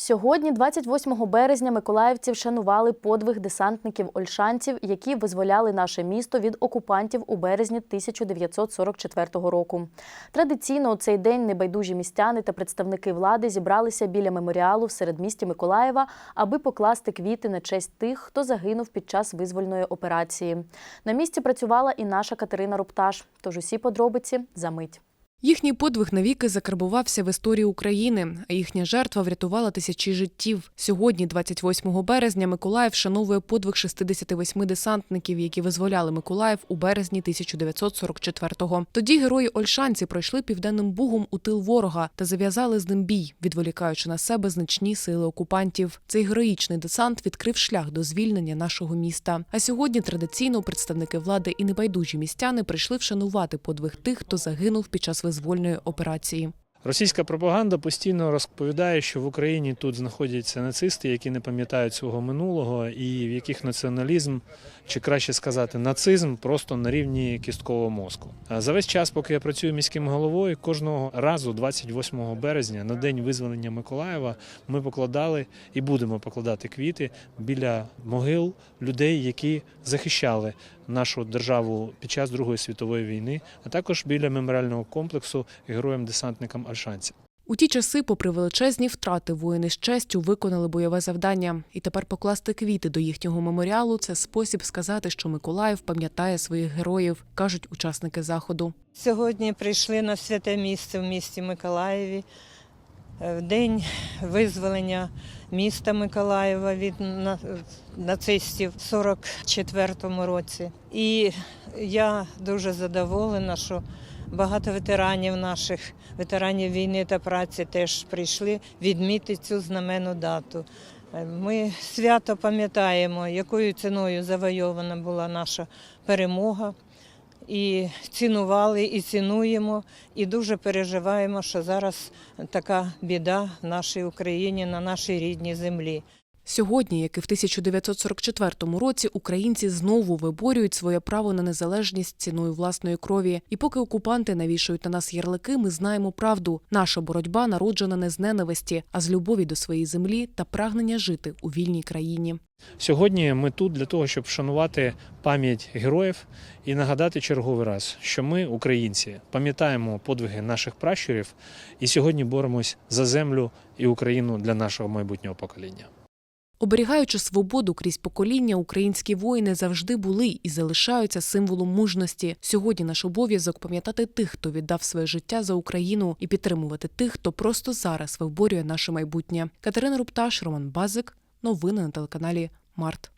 Сьогодні, 28 березня, миколаївці вшанували подвиг десантників-ольшанців, які визволяли наше місто від окупантів у березні 1944 року. Традиційно у цей день небайдужі містяни та представники влади зібралися біля меморіалу в середмісті Миколаєва, аби покласти квіти на честь тих, хто загинув під час визвольної операції. На місці працювала і наша Катерина Рупташ. Тож усі подробиці за мить. Їхній подвиг навіки закарбувався в історії України, а їхня жертва врятувала тисячі життів. Сьогодні, 28 березня, Миколаїв вшановує подвиг 68 десантників, які визволяли Миколаїв у березні 1944-го. Тоді герої Ольшанці пройшли південним бугом у тил ворога та зав'язали з ним бій, відволікаючи на себе значні сили окупантів. Цей героїчний десант відкрив шлях до звільнення нашого міста. А сьогодні традиційно представники влади і небайдужі містяни прийшли вшанувати подвиг тих, хто загинув під час визвольної операції. Російська пропаганда постійно розповідає, що в Україні тут знаходяться нацисти, які не пам'ятають свого минулого, і в яких націоналізм, чи краще сказати, нацизм просто на рівні кісткового мозку. За весь час, поки я працюю міським головою, кожного разу, 28 березня, на день визволення Миколаєва, ми покладали і будемо покладати квіти біля могил людей, які захищали нашу державу під час Другої світової війни, а також біля меморіального комплексу героям-десантникам Альшанців. У ті часи, попри величезні втрати, воїни з честю виконали бойове завдання. І тепер покласти квіти до їхнього меморіалу це спосіб сказати, що Миколаїв пам'ятає своїх героїв, кажуть учасники заходу. Сьогодні прийшли на святе місце в місті Миколаєві е, в день визволення міста Миколаєва від нацистів в 44-му році. І я дуже задоволена, що багато ветеранів наших, ветеранів війни та праці теж прийшли відмітити цю знаменну дату. Е, Ми свято пам'ятаємо, якою ціною завойована була наша перемога і цінували, і цінуємо, і дуже переживаємо, що зараз така біда в нашій Україні, на нашій рідній землі. Сьогодні, як і в 1944 році, українці знову виборюють своє право на незалежність ціною власної крові. І поки окупанти навішують на нас ярлики, ми знаємо правду. Наша боротьба народжена не з ненависті, а з любові до своєї землі та прагнення жити у вільній країні. Сьогодні ми тут для того, щоб вшанувати пам'ять героїв і нагадати черговий раз, що ми, українці, пам'ятаємо подвиги наших пращурів і сьогодні боремось за землю і Україну для нашого майбутнього покоління. Оберігаючи свободу крізь покоління, українські воїни завжди були і залишаються символом мужності. Сьогодні наш обов'язок пам'ятати тих, хто віддав своє життя за Україну, і підтримувати тих, хто просто зараз виборює наше майбутнє. Катерина Рупташ, Роман Базик. Новини на телеканалі Март.